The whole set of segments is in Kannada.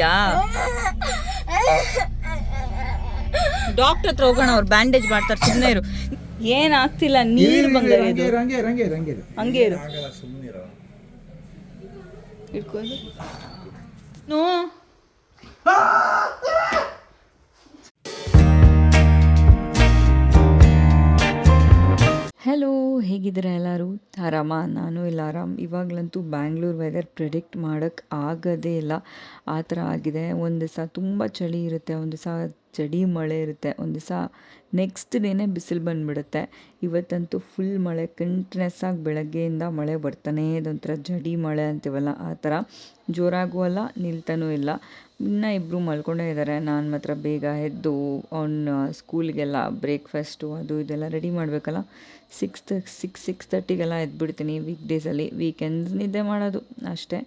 ಏನಾಗ್ತಿದ್ಯಾ ಡಾಕ್ಟರ್ ಹತ್ರ ಹೋಗೋಣ ಅವ್ರು ಬ್ಯಾಂಡೇಜ್ ಮಾಡ್ತಾರೆ ಸುಮ್ಮನೆ ಇರು. ನೀರು ಇದು. ರಂಗೆ ರಂಗೆ ರಂಗೆ ಹಂಗೆ ಇರು. ಇಟ್ಕೊಂಡು ನೋ. ಹಲೋ ಹೇಗಿದ್ದೀರಾ ಎಲ್ಲರೂ? ಆರಾಮ, ನಾನು ಇಲ್ಲ ಆರಾಮ್. ಇವಾಗಲಂತೂ ಬ್ಯಾಂಗ್ಳೂರ್ ವೆದರ್ ಪ್ರಿಡಿಕ್ಟ್ ಮಾಡೋಕ್ಕೆ ಆಗೋದೇ ಇಲ್ಲ. ಆ ಥರ ಆಗಿದೆ. ಒಂದು ದಿವಸ ತುಂಬ ಚಳಿ ಇರುತ್ತೆ, ಒಂದು ದಿವಸ ಚಳಿ ಮಳೆ ಇರುತ್ತೆ, ಒಂದು ದಿವಸ ನೆಕ್ಸ್ಟ್ ಡೇನೇ ಬಿಸಿಲು ಬಂದುಬಿಡುತ್ತೆ. ಇವತ್ತಂತೂ ಫುಲ್ ಮಳೆ ಕಂಟಿನ್ಯೂಸ್ ಆಗಿ ಬೆಳಗ್ಗೆಯಿಂದ ಮಳೆ ಬರ್ತಾನೇ ಇದೊಂಥರ ಜಡಿ ಮಳೆ ಅಂತೀವಲ್ಲ, ಆ ಥರ. ಜೋರಾಗೂ ಅಲ್ಲ, ನಿಲ್ತಾನೂ ಇಲ್ಲ. ಇನ್ನೂ ಇಬ್ಬರು ಮಲ್ಕೊಂಡೇ ಇದ್ದಾರೆ ನಾನು ಮಾತ್ರ ಬೇಗ ಎದ್ದು ಅವ್ನ ಸ್ಕೂಲಿಗೆಲ್ಲ ಬ್ರೇಕ್ಫಾಸ್ಟು ಅದು ಇದೆಲ್ಲ ರೆಡಿ ಮಾಡಬೇಕಲ್ಲ. ಸಿಕ್ಸ್ ಸಿಕ್ಸ್ ಸಿಕ್ಸ್ ತರ್ಟಿಗೆಲ್ಲ ಎದ್ಬಿಡ್ತೀನಿ ವೀಕ್ ಡೇಸಲ್ಲಿ ವೀಕೆಂಡ್ಸ್ ನಿದ್ದೆ ಮಾಡೋದು ಅಷ್ಟೇ.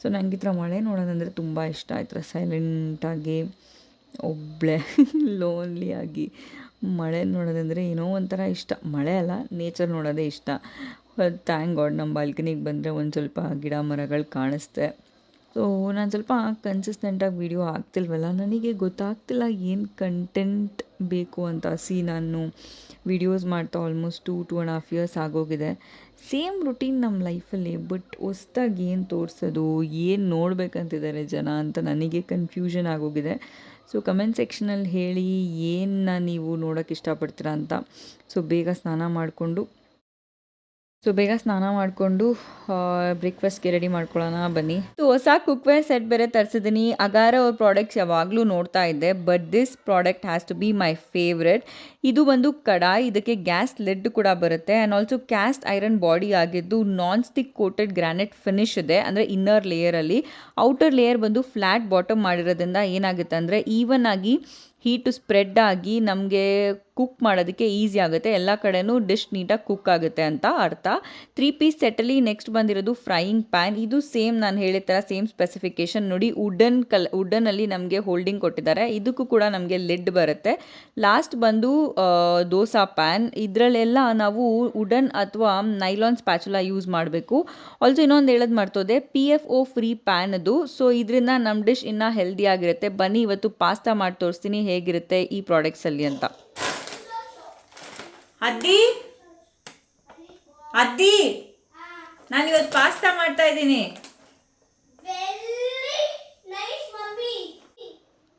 ಸೊ ನನಗೆ ಈ ಥರ ಮಳೆ ನೋಡೋದಂದರೆ ತುಂಬ ಇಷ್ಟ. ಈ ಥರ ಸೈಲೆಂಟಾಗಿ ಒಬ್ಬಳೇ ಲೋನ್ಲಿಯಾಗಿ ಮಳೆ ನೋಡೋದಂದರೆ ಏನೋ ಒಂಥರ ಇಷ್ಟ. ಮಳೆ ಅಲ್ಲ ನೇಚರ್ ನೋಡೋದೇ ಇಷ್ಟ. ಥ್ಯಾಂಕ್ ಗಾಡ್ ನಮ್ಮ ಬಾಲ್ಕನಿಗೆ ಬಂದರೆ ಒಂದು ಸ್ವಲ್ಪ ಗಿಡ ಮರಗಳು ಕಾಣಿಸ್ತೆ. ಸೊ ನಾನು ಸ್ವಲ್ಪ ಕನ್ಸಿಸ್ಟೆಂಟಾಗಿ ವೀಡಿಯೋ ಆಗ್ತಿಲ್ವಲ್ಲ ನನಗೆ ಗೊತ್ತಾಗ್ತಿಲ್ಲ ಏನು ಕಂಟೆಂಟ್ ಬೇಕು ಅಂತ ಸಿ ನಾನು ವೀಡಿಯೋಸ್ ಮಾಡ್ತಾ almost two two and half years ಆಗೋಗಿದೆ. ಸೇಮ್ ರುಟೀನ್ ನಮ್ಮ ಲೈಫಲ್ಲಿ ಬಟ್ ಹೊಸ್ದಾಗಿ ಏನು ತೋರಿಸೋದು, ಏನು ನೋಡ್ಬೇಕಂತಿದ್ದಾರೆ ಜನ ಅಂತ ನನಗೆ ಕನ್ಫ್ಯೂಷನ್ ಆಗೋಗಿದೆ. ಸೊ ಕಮೆಂಟ್ ಸೆಕ್ಷನಲ್ಲಿ ಹೇಳಿ ಏನನ್ನ ನೀವು ನೋಡೋಕ್ಕೆ ಇಷ್ಟಪಡ್ತೀರಾ ಅಂತ. ಸೊ ಬೇಗ ಸ್ನಾನ ಮಾಡಿಕೊಂಡು ಸೊ ಬೇಗ ಸ್ನಾನ ಮಾಡಿಕೊಂಡು ಬ್ರೇಕ್ಫಾಸ್ಟ್ಗೆ ರೆಡಿ ಮಾಡ್ಕೊಳ್ಳೋಣ, ಬನ್ನಿ. ಸೊ ಹೊಸ ಕುಕ್ವೇರ್ ಸೆಟ್ ಬೇರೆ ತರಿಸಿದ್ದೀನಿ ಅಗಾರ ಅವ್ರ ಪ್ರಾಡಕ್ಟ್ಸ್ ಯಾವಾಗಲೂ ನೋಡ್ತಾ ಇದ್ದೆ but this product has to be my favourite ಇದು ಒಂದು ಕಡಾಯಿ, ಇದಕ್ಕೆ ಗ್ಯಾಸ್ ಲೆಡ್ ಕೂಡ ಬರುತ್ತೆ and also cast iron body ಆಗಿದ್ದು non stick coated granite finish ಇದೆ, ಅಂದರೆ ಇನ್ನರ್ ಲೇಯರಲ್ಲಿ ಔಟರ್ ಲೇಯರ್ ಬಂದು ಫ್ಲ್ಯಾಟ್ ಬಾಟಮ್ ಮಾಡಿರೋದ್ರಿಂದ ಏನಾಗುತ್ತೆ ಅಂದರೆ ಈವನ್ ಆಗಿ ಹೀಟು ಸ್ಪ್ರೆಡ್ ಆಗಿ ನಮಗೆ ಕುಕ್ ಮಾಡೋದಕ್ಕೆ ಈಸಿ ಆಗುತ್ತೆ. ಎಲ್ಲ ಕಡೆನೂ ಡಿಶ್ ನೀಟಾಗಿ ಕುಕ್ ಆಗುತ್ತೆ ಅಂತ ಅರ್ಥ. ತ್ರೀ ಪೀಸ್ ಸೆಟಲ್ಲಿ ನೆಕ್ಸ್ಟ್ ಬಂದಿರೋದು ಫ್ರೈಯಿಂಗ್ ಪ್ಯಾನ್ ಇದು ಸೇಮ್ ನಾನು ಹೇಳಿದ ಥರ ಸೇಮ್ ಸ್ಪೆಸಿಫಿಕೇಶನ್ ನೋಡಿ ವುಡನ್ ಕಲ್ ವುಡನಲ್ಲಿ ನಮಗೆ ಹೋಲ್ಡಿಂಗ್ ಕೊಟ್ಟಿದ್ದಾರೆ. ಇದಕ್ಕೂ ಕೂಡ ನಮಗೆ ಲಿಡ್ ಬರುತ್ತೆ. ಲಾಸ್ಟ್ ಬಂದು ದೋಸಾ ಪ್ಯಾನ್ ಇದರಲ್ಲೆಲ್ಲ ನಾವು ವುಡನ್ ಅಥವಾ ನೈಲಾನ್ ಸ್ಪ್ಯಾಚುಲಾ ಯೂಸ್ ಮಾಡಬೇಕು. ಆಲ್ಸೋ ಇನ್ನೊಂದು ಹೇಳೋದು ಮರ್ತೋದೆ P F O free pan ಅದು. ಸೊ ಇದರಿಂದ ನಮ್ಮ ಡಿಶ್ ಇನ್ನೂ ಹೆಲ್ದಿ ಆಗಿರುತ್ತೆ. ಬನ್ನಿ, ಇವತ್ತು ಪಾಸ್ತಾ ಮಾಡಿ ತೋರಿಸ್ತೀನಿ ಹೇಗಿರುತ್ತೆ ಈ ಪ್ರಾಡಕ್ಟ್ಸಲ್ಲಿ ಅಂತ. ಅದ್ದಿ ಅದ್ದಿ ನಾನು ಇವತ್ತು ಪಾಸ್ತಾ ಮಾಡ್ತಾ ಇದ್ದೀನಿ.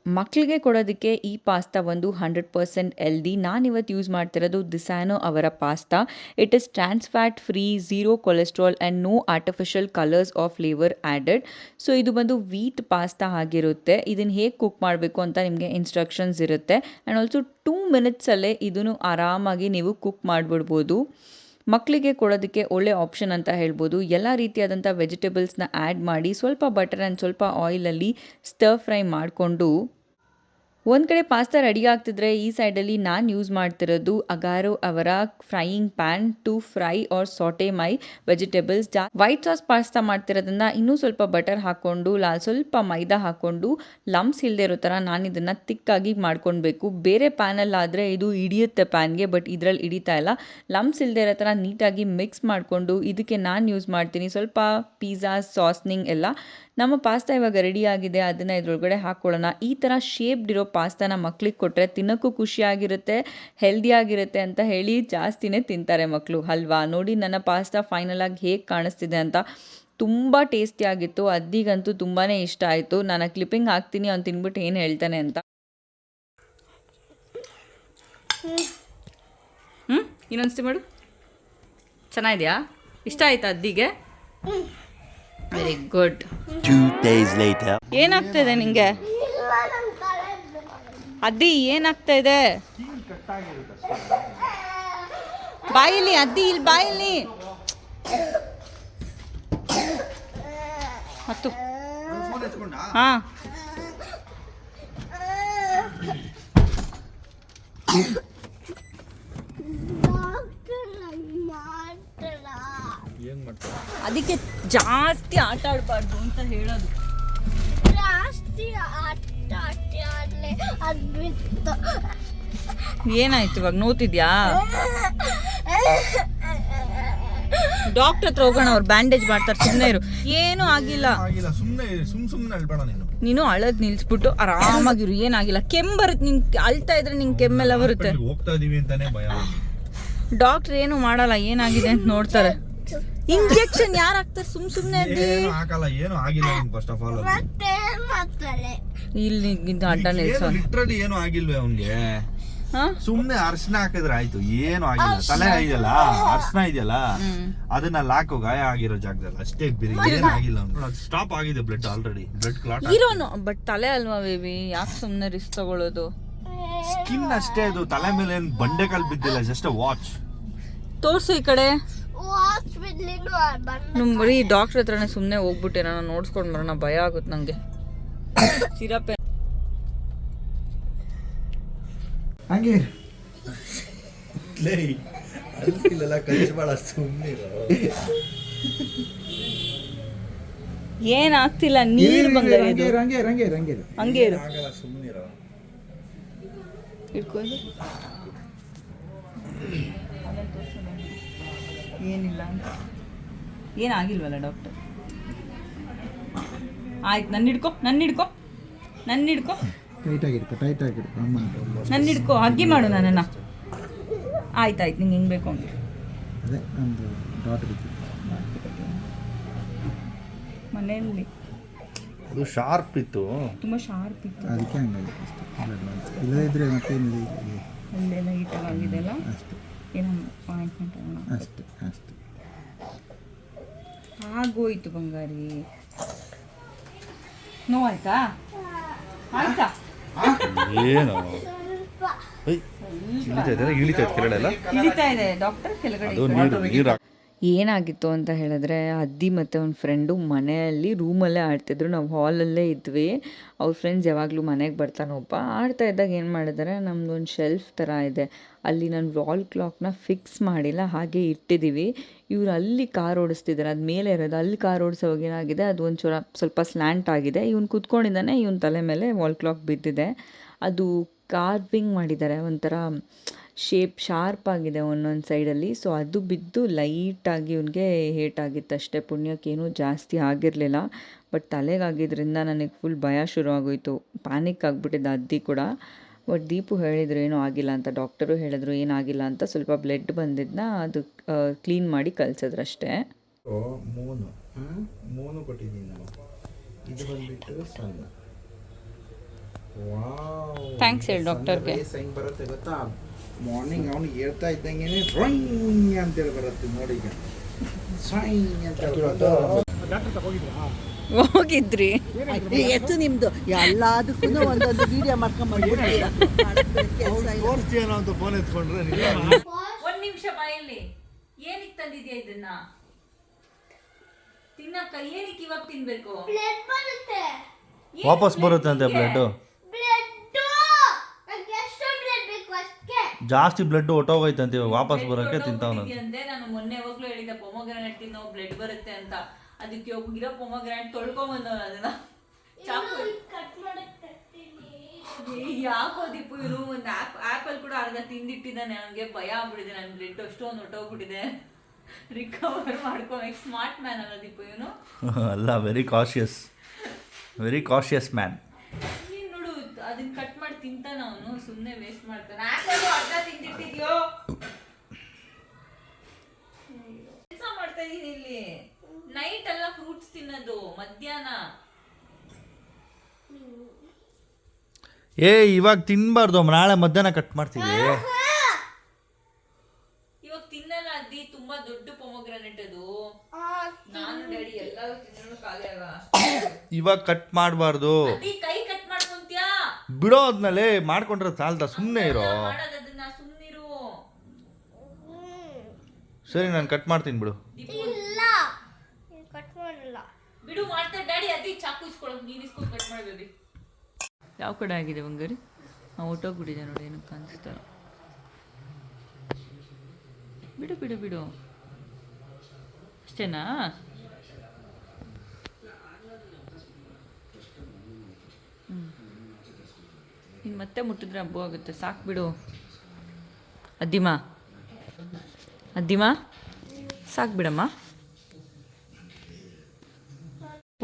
ಮಕ್ಕಳಿಗೆ ಕೊಡೋದಕ್ಕೆ ಈ ಪಾಸ್ತಾ ಒಂದು ಹಂಡ್ರೆಡ್ ಪರ್ಸೆಂಟ್ ಎಲ್ದಿ ನಾನಿವತ್ತು ಯೂಸ್ ಮಾಡ್ತಿರೋದು ದಿಸಾನೋ ಅವರ pasta. It is trans fat free zero cholesterol and no artificial colours of flavour added so ಇದು ಬಂದು ವೀಟ್ ಪಾಸ್ತಾ ಆಗಿರುತ್ತೆ. ಇದನ್ನು ಹೇಗೆ ಕುಕ್ ಮಾಡಬೇಕು ಅಂತ ನಿಮಗೆ ಇನ್ಸ್ಟ್ರಕ್ಷನ್ಸ್ ಇರುತ್ತೆ. ಆ್ಯಂಡ್ ಆಲ್ಸೋ ಟೂ ಮಿನಿಟ್ಸಲ್ಲೇ ಇದನ್ನು ಆರಾಮಾಗಿ ನೀವು ಕುಕ್ ಮಾಡಿಬಿಡ್ಬೋದು. ಮಕ್ಕಳಿಗೆ ಕೊಡೋದಕ್ಕೆ ಒಳ್ಳೆ ಆಪ್ಷನ್ ಅಂತ ಹೇಳ್ಬೋದು. ಎಲ್ಲ ರೀತಿಯಾದಂಥ ವೆಜಿಟೇಬಲ್ಸ್ನ ಆ್ಯಡ್ ಮಾಡಿ ಸ್ವಲ್ಪ ಬಟರ್ ಆ್ಯಂಡ್ ಸ್ವಲ್ಪ ಆಯಿಲಲ್ಲಿ ಸ್ಟರ್ ಫ್ರೈ ಮಾಡಿಕೊಂಡು ಒಂದು ಕಡೆ ಪಾಸ್ತಾ ರೆಡಿ ಆಗ್ತಿದ್ರೆ ಈ ಸೈಡಲ್ಲಿ ನಾನು ಯೂಸ್ ಮಾಡ್ತಿರೋದು ಅಗಾರೋ ಅವರ frying pan to fry or saute my vegetables ಜಾ ವೈಟ್ ಸಾಸ್ ಪಾಸ್ತಾ ಮಾಡ್ತಿರೋದನ್ನ ಇನ್ನೂ ಸ್ವಲ್ಪ ಬಟರ್ ಹಾಕ್ಕೊಂಡು ಲಾ ಸ್ವಲ್ಪ ಮೈದಾ ಹಾಕ್ಕೊಂಡು ಲಮ್ಸ್ ಇಲ್ಲದೆ ಇರೋ ಥರ ನಾನು ಇದನ್ನು ತಿಕ್ಕಾಗಿ ಮಾಡ್ಕೊಳ್ಬೇಕು ಬೇರೆ ಪ್ಯಾನಲ್ಲಾದರೆ ಇದು ಹಿಡಿಯುತ್ತೆ ಪ್ಯಾನ್ಗೆ ಬಟ್ ಇದರಲ್ಲಿ ಹಿಡಿತಾ ಇಲ್ಲ. ಲಮ್ಸ್ ಇಲ್ಲದೆ ಇರೋ ಥರ ನೀಟಾಗಿ ಮಿಕ್ಸ್ ಮಾಡಿಕೊಂಡು ಇದಕ್ಕೆ ನಾನು ಯೂಸ್ ಮಾಡ್ತೀನಿ. ಸ್ವಲ್ಪ ಪಿಜ್ಜಾ ಸಾಸ್ನಿಂಗ್ ಎಲ್ಲ ನಮ್ಮ ಪಾಸ್ತಾ ಇವಾಗ ಆಗಿದೆ, ಅದನ್ನು ಇದ್ರೊಳಗಡೆ ಹಾಕ್ಕೊಳ್ಳೋಣ ಈ ಥರ ಶೇಪ್ಡ್ ಇರೋ ಪಾಸ್ತಾನ ಮಕ್ಳಿಗೆ ಕೊಟ್ಟರೆ ತಿನ್ನೋಕ್ಕೂ ಖುಷಿಯಾಗಿರುತ್ತೆ ಹೆಲ್ದಿಯಾಗಿರುತ್ತೆ ಅಂತ ಹೇಳಿ ಜಾಸ್ತಿನೇ ತಿಂತಾರೆ ಮಕ್ಕಳು ಅಲ್ವಾ? ನೋಡಿ ನನ್ನ ಪಾಸ್ತಾ ಫೈನಲ್ ಆಗಿ ಹೇಗೆ ಕಾಣಿಸ್ತಿದೆ ಅಂತ. ತುಂಬ ಟೇಸ್ಟಿಯಾಗಿತ್ತು ಅದ್ದಿಗಂತೂ ತುಂಬಾ ಇಷ್ಟ ಆಯಿತು. ನಾನು ಕ್ಲಿಪ್ಪಿಂಗ್ ಹಾಕ್ತೀನಿ, ಅವ್ನು ತಿನ್ಬಿಟ್ಟು ಏನು ಹೇಳ್ತಾನೆ ಅಂತ. ಹ್ಞೂ ಇನ್ನೊಂದ್ಸತಿ ಮಾಡು. ಚೆನ್ನಾಗಿದೆಯಾ? ಇಷ್ಟ ಆಯ್ತಾ ಅದ್ದಿಗೆ? Very good Two days later. ಏನಾಗ್ತಿದೆ ನಿಂಗೆ? ಅದ್ದಿ ಏನಾಗ್ತಾ ಇದೆ ಬಾಯಿಲಿ ಅದ್ದಿ ಇಲ್ಲಿ ಬಾಯಿಲಿ. ಹತ್ತು ಹಾ. ಅದಕ್ಕೆ ಜಾಸ್ತಿ ಆಟ ಆಡಬಾರ್ದು ಅಂತ ಹೇಳೋದು. ಜಾಸ್ತಿ ಆಟ ಆಟ ಆಡ್ಲೆ ಅದ್ ಬಿತ್ತು ಏನಾಯ್ತು ಇವಾಗ? ನೋತಿದ್ಯಾ ಡಾಕ್ಟರ್ ಹತ್ರ ಹೋಗೋಣ ಅವ್ರು ಬ್ಯಾಂಡೇಜ್ ಮಾಡ್ತಾರೆ. ಸುಮ್ಮನೆ ಇರು. ಏನೂ ಆಗಿಲ್ಲ. ಆಗಿಲ್ಲ ಸುಮ್ಮನೆ ಸುಮ್ ಸುಮ್ಮನೆ ಅಳ್ಬೇಡ ನೀನು. ನೀನು ಅಳದ್ ನಿಲ್ಸ್ಬಿಟ್ಟು ಆರಾಮಾಗಿರು. ಏನಾಗಿಲ್ಲ. ಕೆಮ್ಮು ಬರುತ್ತೆ. ನಿನ್ ಅಳ್ತಾ ಇದ್ರೆ ನಿನ್ ಕೆಮ್ಮೆಲ್ಲ ಬರುತ್ತೆ. ಹೋಗ್ತಾ ಇದೀವಿ ಅಂತಾನೆ ಭಯ. ಡಾಕ್ಟರ್ ಏನು ಮಾಡಲ್ಲ. ಏನಾಗಿದೆ ಅಂತ ನೋಡ್ತಾರೆ. ಇಂಜೆಕ್ಷನ್ ಯಾರು ಹಾಕ್ತಾರೆ? ಸುಮ್ ಸುಮ್ನೆ ಏನು ಹಾಕಲ್ಲ ಏನು ಆಗಿಲ್ಲ ಫಸ್ಟ್ ಆಫ್ ಆಲ್ ಇಲ್ಲಿ ಅಡ್ಡ ನಿಲ್ಸೋ. ಲಿಟ್ರಲಿ ಏನು ಆಗಿಲ್ವೇ ಅವ್ನ್ಗೆ? ಸುಮ್ನೆ ಅರ್ಶನ ಹಾಕಿದ್ರೆ ಆಯ್ತು ಏನು ಆಗಿಲ್ಲ. ತಲೆ ಇದೆಯಲ್ಲ ಅರ್ಶನ ಇದೆಯಲ್ಲ ಅದನ್ನ ಲಾಕು ಗಾಯ ಆಗಿರೋ ಜಾಗದಲ್ಲಿ. ಅಷ್ಟೇ ಬೇರೆ ಏನು ಆಗಿಲ್ಲ ಸ್ಟಾಪ್ ಆಗಿದೆ ಬ್ಲಡ್ ಆಲ್ರೆಡಿ ಬ್ಲಡ್ ಕ್ಲಾಟ್ ಇರೋನು ಬಟ್ ತಲೆ ಅಲ್ವಾ ಬೇಬಿ ಯಾಕೆ ಸುಮ್ಮನೆ ರಿಸ್ಕ್ ತಗೊಳ್ಳೋದು ಸ್ಕಿನ್ ಅಷ್ಟೇ ಅದು. ತಲೆ ಮೇಲೆ ಏನು ಬಂಡೆ ಕಲ್ ಬಿದ್ದಿಲ್ಲ ಜಸ್ಟ್ ವಾಚ್ ತೋರ್ಸು ಈ ಕಡೆ. ಹಾಸ್ಪಿಟ್ಲಿಗೂ ಬಂದು ನಮ್ ಬರೀ ಡಾಕ್ಟರ್ ಹತ್ರನೇ ಸುಮ್ಮನೆ ಹೋಗ್ಬಿಟ್ಟೆ. ನಾನು ನೋಡ್ಸ್ಕೊಂಡ್ ಬರೋಣ ಭಯ ಆಗುತ್ತೆ ನಂಗೆ. ಸಿರಪ್. ಹಂಗೆ ಏನಾಗ್ತಿಲ್ಲ ನೀರು ಸುಮ್ಮನೆ ಏನ್ ಆಗ್ತಿಲ್ಲ ನೀರ್ ಬಂದರೆ ಇದು. ರಂಗೆ ರಂಗೆ ರಂಗೆ ಹಂಗೆ ಇರು ಆಗಲ್ಲ ಸುಮ್ಮನೆ ಇಟ್ಕೋ ಇದು. ಏನಿಲ್ಲ ಅಂತ. ಏನಾಗಿಲ್ವಲ್ಲ ಡಾಕ್ಟರ್ ಆಯ್ತು ನನ್ನ ಹಿಡ್ಕೊ ನನ್ನ ಹಿಡ್ಕೊ ನನ್ನ ಹಿಡ್ಕೊ ಟೈಟ್ ಆಗಿಡ್ಕೊ ಟೈಟ್ ಆಗಿಡ್ಕೊ ನನ್ನ ಹಿಡ್ಕೊ ಹಗ್ಗಿ ಮಾಡು ನನ್ನನ್ನು. ಆಯ್ತು ಆಯ್ತು ನಿಂಗೆ ಹೆಂಗೆ ಬೇಕು ಹಂಗೆ. ಅದೇ ಒಂದು ಡಾಟ್ ಮನೆಯಲ್ಲಿ. ಅದು ಶಾರ್ಪ್ ಇತ್ತು. ತುಂಬ ಶಾರ್ಪ್ ಇತ್ತು. ಅದಕ್ಕೆ ಹಂಗಾಗಿತ್ತು ಅಷ್ಟೇ ಇಲ್ಲದಿದ್ರೆ ಮತ್ತೇನಿದೆ? ಅಲ್ಲೆಲ್ಲ ಈಟೆಲ್ಲ ಆಗಿದೆಲ್ಲ ಅಷ್ಟೇ. ಏನೋ ಅಷ್ಟೇ ಅಷ್ಟೇ. ಆಗೋಯ್ತು ಬಂಗಾರಿ. ನೋವಾಯ್ತಾ? ಆಯ್ತಾ? ಏನು? ಇಳಿತಾ ಇದೆ ಕೆಳಗಡೆ ಇಳಿತಾ ಇದೆ. ಡಾಕ್ಟರ್ ಕೆಳಗಡೆ ಅದು ನೀರು ನೀರು ಏನಾಗಿತ್ತು ಅಂತ ಹೇಳಿದ್ರೆ, ಅದ್ದಿ ಮತ್ತು ಅವ್ನ ಫ್ರೆಂಡು ಮನೆಯಲ್ಲಿ ರೂಮಲ್ಲೇ ಆಡ್ತಿದ್ರು. ನಾವು ಹಾಲಲ್ಲೇ ಇದ್ವಿ. ಅವ್ರ ಫ್ರೆಂಡ್ಸ್ ಯಾವಾಗಲೂ ಮನೆಗೆ ಬರ್ತಾನೊಬ್ಬ ಆಡ್ತಾ ಇದ್ದಾಗ ಏನು ಮಾಡಿದ್ದಾರೆ ನಮ್ದು ಒಂದು ಶೆಲ್ಫ್ ಥರ ಇದೆ. ಅಲ್ಲಿ ನಾನು ವಾಲ್ ಕ್ಲಾಕ್ನ ಫಿಕ್ಸ್ ಮಾಡಿಲ್ಲ, ಹಾಗೆ ಇಟ್ಟಿದ್ದೀವಿ ಇವ್ರು ಅಲ್ಲಿ ಕಾರ್ ಓಡಿಸ್ತಿದ್ದಾರೆ ಅದು ಮೇಲೆ ಇರೋದು. ಅಲ್ಲಿ ಕಾರ್ ಓಡಿಸೋವಾಗ ಏನಾಗಿದೆ, ಅದು ಒಂಚೂರ ಚೂರ ಸ್ವಲ್ಪ ಸ್ಲ್ಯಾಂಟ್ ಆಗಿದೆ. ಇವ್ನು ಕೂತ್ಕೊಂಡಿದ್ದಾನೆ, ಇವನ ತಲೆ ಮೇಲೆ ವಾಲ್ ಕ್ಲಾಕ್ ಬಿದ್ದಿದೆ. ಅದು ಕಾರ್ವಿಂಗ್ ಮಾಡಿದ್ದಾರೆ ಒಂಥರ ಶೇಪ್ ಶಾರ್ಪ್ ಆಗಿದೆ ಒಂದೊಂದು ಸೈಡಲ್ಲಿ ಸೊ ಅದು ಬಿದ್ದು ಲೈಟಾಗಿ ಇವ್ನಿಗೆ ಹೇಟ್ ಆಗಿತ್ತು ಅಷ್ಟೇ. ಪುಣ್ಯಕ್ಕೇನೂ ಜಾಸ್ತಿ ಆಗಿರಲಿಲ್ಲ. ಬಟ್ ತಲೆಗಾಗಿದ್ದರಿಂದ ನನಗೆ ಫುಲ್ ಭಯ ಶುರು ಆಗೋಯ್ತು ಪ್ಯಾನಿಕ್ ಆಗಿಬಿಟ್ಟಿದ್ದೆ ಅದ್ದಿ ಕೂಡ. ಬಟ್ ದೀಪು ಹೇಳಿದ್ರು ಏನೂ ಆಗಿಲ್ಲ ಅಂತ. ಡಾಕ್ಟರು ಹೇಳಿದ್ರು ಏನಾಗಿಲ್ಲ ಅಂತ. ಸ್ವಲ್ಪ ಬ್ಲಡ್ ಬಂದಿದ್ದನ್ನ ಅದು ಕ್ಲೀನ್ ಮಾಡಿ ಕಳ್ಸಿದ್ರು ಅಷ್ಟೇ. ಮೂನು. ಮೂನು ಕೊಟ್ಟಿದ್ದೀನಿ ನಾನು ಇದು ಬಂದ್ಬಿಟ್ಟು ಸಣ್ಣ. ವಾವ್. ಥ್ಯಾಂಕ್ಸ್ ಹೇಳಿ ಡಾಕ್ಟರ್ಗೆ ಹೆಂಗ್ ಬರುತ್ತೆ ಗೊತ್ತಾ? ಮಾರ್ನಿಂಗ್ ಅವನು ಹೇಳ್ತಾ ಇದ್ದಂಗೆ ಡ್ರಾಯಿಂಗ್ ಅಂತೇಳಿ ಬರುತ್ತೆ ನೋಡಿ ಈಗ ಸಾಯಿಂಗ್ ಅಂತ ಹೋಗಿದ್ರಿ? ಎತ್ತು ನಿಮ್ದು. ಎಲ್ಲದಕ್ಕೂ ಒಂದೊಂದು ವಿಡಿಯೋ ಮಾಡ್ಕೊಂಡ್ ಬಂದ್ಬಿಡ್ತೀರಾ ಕೆಲಸ ತೋರಿಸ್ತೀಯಲ್ಲ ಅಂತ ಫೋನ್ ಎತ್ಕೊಂಡ್ರೆ ಒಂದ್ ನಿಮಿಷ ಬಾಯಲ್ಲಿ. ಏನಕ್ಕೆ ತಂದಿದ್ಯಾ ಇದನ್ನ? ತಿನ್ನಕ್ಕ ಏನಕ್ಕೆ ಇವಾಗ ತಿನ್ಬೇಕು? ಬ್ಲಡ್ ಬರುತ್ತೆ. ವಾಪಸ್ ಬರುತ್ತೆ ಅಂತೆ ಬ್ಲಡ್ ಬ್ಲಡ್ ನಂಗೆ ಎಷ್ಟು ಬ್ಲಡ್ ಬೇಕು ಅಷ್ಟೇ ಜಾಸ್ತಿ ಬ್ಲಡ್ ಹೊಟ್ಟೋಗೈತಂತೆ ಇವಾಗ ವಾಪಸ್ ಬರೋಕೆ ತಿಂತಾವನ ಅಂದೆ ನಾನು ಮೊನ್ನೆ ಯಾವಾಗ್ಲೂ ಹೇಳಿದ್ದೆ ಪೊಮಗ್ರಾನೆಟ್ ತಿನ್ನೋ ಬ್ಲಡ್ ಬರುತ್ತೆ ಅಂತ. ಅದಕ್ಕೆ ಹೋಗಿರೋ ಪೊಮಗ್ರಾನೆಟ್ ತೊಳ್ಕೊಂಡ್ ಬಂದವನ ಅದನ್ನ. ಚಾಕು. ಯಾಕೋ ದೀಪು ಇವರು ಒಂದು ಆಪ್ ಆ್ಯಪಲ್ ಕೂಡ ಅರ್ಧ ತಿಂದಿಟ್ಟಿದ್ದಾನೆ. ನನಗೆ ಭಯ ಆಗ್ಬಿಟ್ಟಿದೆ ನನ್ನ ಬ್ಲಡ್ ಅಷ್ಟೊಂದು ಹೊಟ್ಟೋಗ್ಬಿಟ್ಟಿದೆ ರಿಕವರ್ ಮಾಡ್ಕೊಬೇಕು ಸ್ಮಾರ್ಟ್ ಮ್ಯಾನ್ ಅಲ್ಲ ದೀಪು ಇವನು. ಅಲ್ಲ very cautious very cautious man ನೀನ್ ನೋಡು ಅದನ್ನ ಕಟ್ ಮಾಡಿ ತಿಂತಾನ ಅವನು ಸುಮ್ಮನೆ ವೇಸ್ಟ್ ಮಾಡ್ತಾನೆ ಆ್ಯಪಲ್ ಅರ್ಧ ತಿಂದಿಟ್ಟಿದ್ಯೋ? ಕೆಲಸ ಮಾಡ್ತಾ ಇದೀನಿ ಇಲ್ಲಿ. ನೈಟ್ ಎಲ್ಲ ಫ್ರೂಟ್ಸ್ ತಿನ್ನೋದು ಮಧ್ಯಾಹ್ನ. ಏ ಇವಾಗ ತಿನ್ಬಾರ್ದು ನಾಳೆ ಮಧ್ಯಾಹ್ನ ಕಟ್ ಮಾಡ್ತೀವಿ. ಇವಾಗ ತಿನ್ನಲ್ಲ ಅದಿ ತುಂಬಾ ದೊಡ್ಡ ಪೊಮಗ್ರಾನೆಟ್ ಅದು. ನಾನು ಡ್ಯಾಡಿ ಎಲ್ಲರೂ ತಿನ್ನೋಕ್ಕಾಗಲ್ಲ ಇವಾಗ ಕಟ್ ಮಾಡಬಾರ್ದು. ಕೈ ಬಿಡೋ ಅದ್ಮೇಲೆ ಮಾಡ್ಕೊಂಡ್ರೆ ಸಾಲ್ದ ಸುಮ್ಮನೆ ಇರೋ. ಸರಿ ನಾನು ಕಟ್ ಮಾಡ್ತೀನಿ ಬಿಡು. ಇಲ್ಲ. ಕಟ್ ಮಾಡಲ್ಲ ಬಿಡು ಮಾಡ್ತಾ ಡ್ಯಾಡಿ ಅದಿ ಚಾಕು ಇಸ್ಕೊಳ್ಳೋ ನೀನು ಇಸ್ಕೊಂಡು ಕಟ್ ಮಾಡಿ ಯಾವ ಕಡೆ ಆಗಿದೆ ಬಂಗಾರಿ? ನಾವು ಹೊಟ್ಟೋಗ್ಬಿಟ್ಟಿದೆ ನೋಡಿ ಏನಕ್ಕೆ ಕಾಣಿಸ್ತಾ ಬಿಡು ಬಿಡು ಬಿಡು. ಅಷ್ಟೇನಾ? ಇನ್ನು ಮತ್ತೆ ಮುಟ್ಟಿದ್ರೆ ಹಬ್ಬ ಆಗುತ್ತೆ. ಸಾಕು ಬಿಡು. ಅದ್ದಿಮ ಅದ್ದಿಮಾ ಸಾಕು ಬಿಡಮ್ಮ.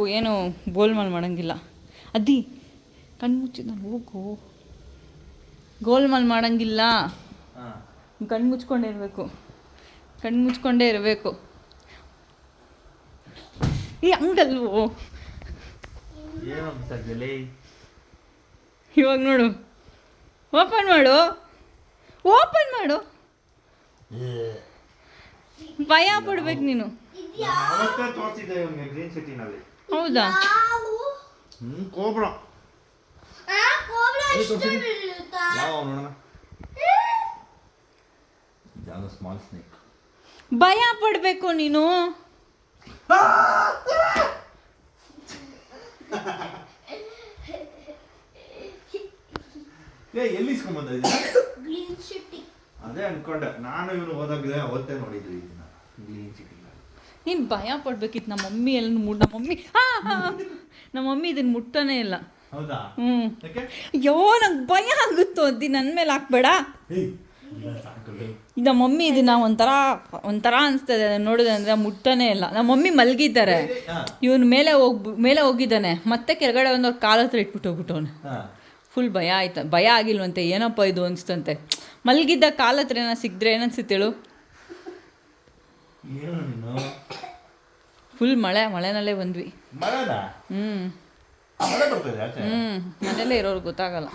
ಏನು ಗೋಲ್ಮಾಲ್ ಮಾಡಂಗಿಲ್ಲ. ಅದ್ದಿ ಕಣ್ಣು ಮುಚ್ಚಿದ ನಾನು ಹೋಗು. ಗೋಲ್ಮಾಲ್ ಮಾಡಂಗಿಲ್ಲ. ಕಣ್ಣು ಮುಚ್ಕೊಂಡೇ ಇರಬೇಕು. ಕಣ್ಣು ಮುಚ್ಕೊಂಡೇ ಇರಬೇಕು. ಈ ಹಂಗಲ್ವೋ ಇವಾಗ ನೋಡು. ಓಪನ್ ಮಾಡು. ಓಪನ್ ಮಾಡು. ಭಯ ಪಡ್ಬೇಕು ನೀನು. ಹೌದಾ? ಭಯ ಪಡ್ಬೇಕು ಕೋಬ್ರ ಆ ಕೋಬ್ರಾ ಎಷ್ಟು ಇರುತ್ತಾ ಯಾವ ನೋಡೋಣ ಯಾವ ಸ್ಮಾಲ್ ಸ್ನೇಕ್ ಭಯ ಪಡ್ಬೇಕು ನೀನು ಏ ಎಲ್ಲಿ ಇಸ್ಕೊಂಡ್ ಬಂದಿದ್ದೆ ಸಿಟಿ ಅದೇ ಅನ್ಕೊಂಡೆ. ನಾನು ಇವನು ಓದಾಗ್ಲೇ ಅವತ್ತೇ ನೋಡಿದ್ವಿ ಇದನ್ನ. ಗ್ರೀನ್ ಸಿಟಿ ನೀನು ಭಯ ಪಡ್ಬೇಕಿತ್ತು. ನಮ್ಮ ಮಮ್ಮಿ ಎಲ್ಲ ನಮ್ಮಮ್ಮಿ ನಮ್ಮ ಮಮ್ಮಿ ನಮ್ಮ ಮಮ್ಮಿ ಇದನ್ನ ಮುಟ್ಟನೇ ಇಲ್ಲ. ಹೌದಾ? ಹ್ಞೂ ಯಾಕೆ? ಅಯ್ಯೋ ನಂಗೆ ಭಯ ಆಗುತ್ತೋ ಅದಿ ನನ್ನ ಮೇಲೆ ಹಾಕ್ಬೇಡ. ನಮ್ಮ ಮಮ್ಮಿ ಇದನ್ನ ಒಂಥರ ಒಂಥರ ಅನಿಸ್ತದೆ. ನೋಡಿದ್ರೆ ಅಂದ್ರೆ ಮುಟ್ಟನೇ ಇಲ್ಲ. ನಮ್ಮ ಮಮ್ಮಿ ಮಲಗಿದ್ದಾರೆ. ಇವನು ಮೇಲೆ ಹೋಗ್ ಮೇಲೆ ಹೋಗಿದ್ದಾನೆ. ಮತ್ತೆ ಕೆಳಗಡೆ ಒಂದು ಕಾಲ ಹತ್ರ ಇಟ್ಬಿಟ್ಟು ಹೋಗ್ಬಿಟ್ಟವನು ಹಾ. ಫುಲ್ ಭಯ ಆಯ್ತು. ಭಯ ಆಗಿಲ್ವಂತೆ. ಏನಪ್ಪ ಇದು ಅನಿಸ್ತಂತೆ. ಮಲಗಿದ್ದ ಕಾಲ ಹತ್ರ ಏನೋ ಸಿಕ್ಕಿದ್ರೆ ಏನನ್ಸುತ್ತೇಳು ಏನು ಫುಲ್ ಮಳೆ ಮಳೆನಲ್ಲೇ ಬಂದ್ವಿ. ಹ್ಞೂ ಹ್ಞೂ ಮನೆಯಲ್ಲೇ ಇರೋರು ಗೊತ್ತಾಗಲ್ಲ.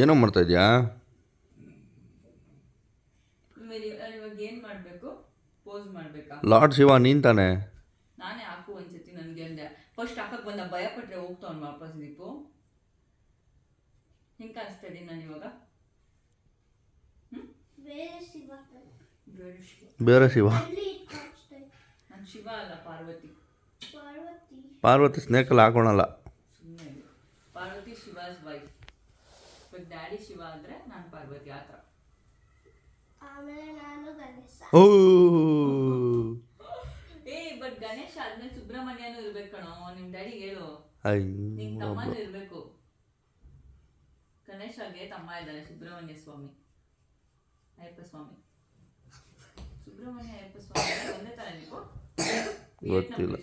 ಏನೋ ಮಾಡ್ತಾ ಇದೆಯಾ? ಇವಾಗ ಏನು ಮಾಡಬೇಕು? ಪೋಸ್ ಮಾಡಬೇಕಾ? ಲಾರ್ಡ್ ಶಿವ ನೀನ್ ತಾನೆ ನಾನೇ ಹಾಕು ಒಂದ್ಸತಿ ನನಗೆ ಅಂದೆ ಫಸ್ಟ್ ಹಾಕಕ್ಕೆ ಬಂದ ಭಯ ಪಟ್ಟರೆ ಹೋಗ್ತಾವನ್ ವಾಪಸ್ ದೀಪು. ಹಿಂಗೆ ಕಾಣಿಸ್ತಾ ಇದ್ದೀನಿ ನಾನು ಇವಾಗ? ಬೇರೆ ಶಿವ ಬೇರೆ ಶಿವ. ಬೇರೆ ಶಿವ? ಇದೆ. ನಾನು ಶಿವ ಅಲ್ಲ ಪಾರ್ವತಿ. ಪಾರ್ವತಿ. ಪಾರ್ವತಿ ಸ್ನೇಕಲ್ಲಿ ಸುಮ್ಮನೆ ಪಾರ್ವತಿ ಶಿವಾಸ್ ವೈಫ್ ಇವಾಗ ಡ್ಯಾಡಿ ಶಿವ ಅಂದರೆ ನಾನು ಪಾರ್ವತಿ ಆ ಥರ. ಆಮೇಲೆ ನಾನು ಗಣೇಶ. ಓ ಬಟ್ ಗಣೇಶ ಆದ್ಮೇಲೆ ಸುಬ್ರಹ್ಮಣ್ಯನೂ ಇರ್ಬೇಕು ಕಣೋ ನಿಮ್ಮ ಡ್ಯಾಡಿ ಹೇಳು. ನಿಂಗೆ ತಮ್ಮನೂ ಇರಬೇಕು. ಗಣೇಶಗೆ ತಮ್ಮ ಇದ್ದಾರೆ ಸುಬ್ರಹ್ಮಣ್ಯ ಸ್ವಾಮಿ. ಅಯ್ಯಪ್ಪ ಸ್ವಾಮಿ. ಸುಬ್ರಹ್ಮಣ್ಯ ಅಯ್ಯಪ್ಪ ಸ್ವಾಮಿ ಒಂದೇ ತರ ನೀವು? ಗೊತ್ತಿಲ್ಲ.